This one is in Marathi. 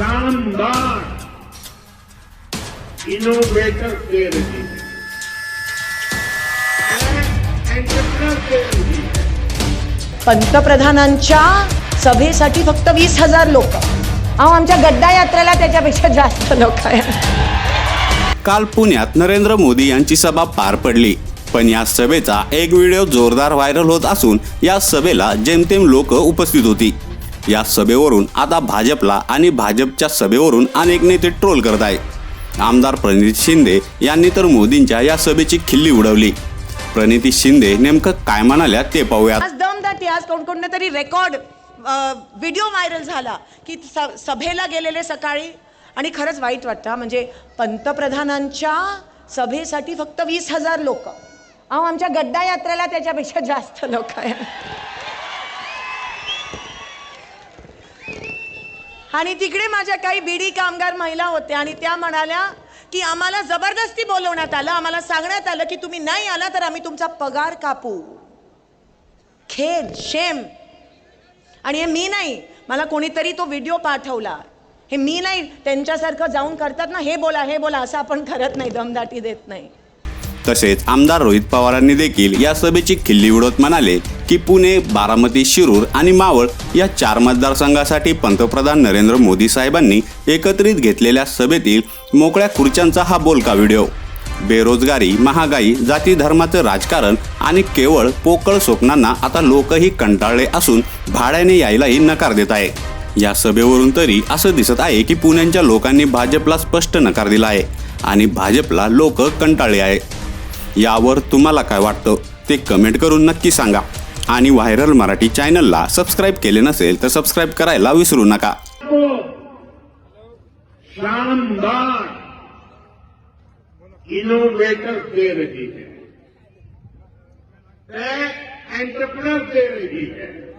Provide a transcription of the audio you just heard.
शानदार इनोवेटर दे रही है। एंटरप्रेन्योर दे रही है पंतप्रधानांच्या सभेसाठी फक्त वीस हजार लोक. अहो आमच्या गड्डा यात्रेला त्याच्यापेक्षा जास्त लोक आहे काल पुण्यात नरेंद्र मोदी यांची सभा पार पडली. पण या सभेचा एक व्हिडिओ जोरदार व्हायरल होत असून या सभेला जेमतेम लोक उपस्थित होती. या सभेवरून आता भाजपला आणि भाजपच्या सभेवरून अनेक नेते ट्रोल करत आहेत. आमदार प्रणित शिंदे यांनी तर मोदींच्या या सभेची खिल्ली उडवली. प्रणिती शिंदे नेमकं काय म्हणाल्या ते पाहूयात. आज दमदाटी आज कोण तरी रेकॉर्ड व्हिडिओ व्हायरल झाला की सभेला गेलेले सकाळी आणि खरंच वाईट वाटतं म्हणजे पंतप्रधानांच्या सभेसाठी फक्त वीस हजार लोक. अहो आमच्या गड्डा यात्रेला त्याच्यापेक्षा जास्त लोक आहे आणि तिकडे माझ्या काही बीडी कामगार महिला होत्या आणि त्या म्हणाल्या की आम्हाला जबरदस्ती बोलवण्यात आलं आम्हाला सांगण्यात आलं की तुम्ही नाही आला तर आम्ही तुमचा पगार कापू. खेद शेम. आणि हे मी नाही मला कोणीतरी तो व्हिडिओ पाठवला. हे मी नाही त्यांच्यासारखं जाऊन करतात ना हे बोला हे बोला असं आपण करत नाही दमदाटी देत नाही. तसेच आमदार रोहित पवारांनी देखील या सभेची खिल्ली उडवत म्हणाले की पुणे बारामती शिरूर आणि मावळ या चार मतदारसंघासाठी पंतप्रधान नरेंद्र मोदी साहेबांनी एकत्रित घेतलेल्या सभेतील मोकळ्या खुर्च्यांचा हा बोलका व्हिडिओ. बेरोजगारी महागाई जाती धर्माचं राजकारण आणि केवळ पोकळ स्वप्नांना आता लोकही कंटाळले असून भाड्याने यायलाही नकार देत आहे. या सभेवरून तरी असं दिसत आहे की पुण्याच्या लोकांनी भाजपला स्पष्ट नकार दिला आहे आणि भाजपला लोक कंटाळले आहे. यावर तुम्हाला काय वाटतं? ते कमेंट करून नक्की सांगा. आणि व्हायरल मराठी चॅनलला सबस्क्राईब केले नसेल तर सबस्क्राईब करायला विसरू नका. हो. शानदार. इनोवेटर दे रही है. एंटरप्रेनर दे रही है.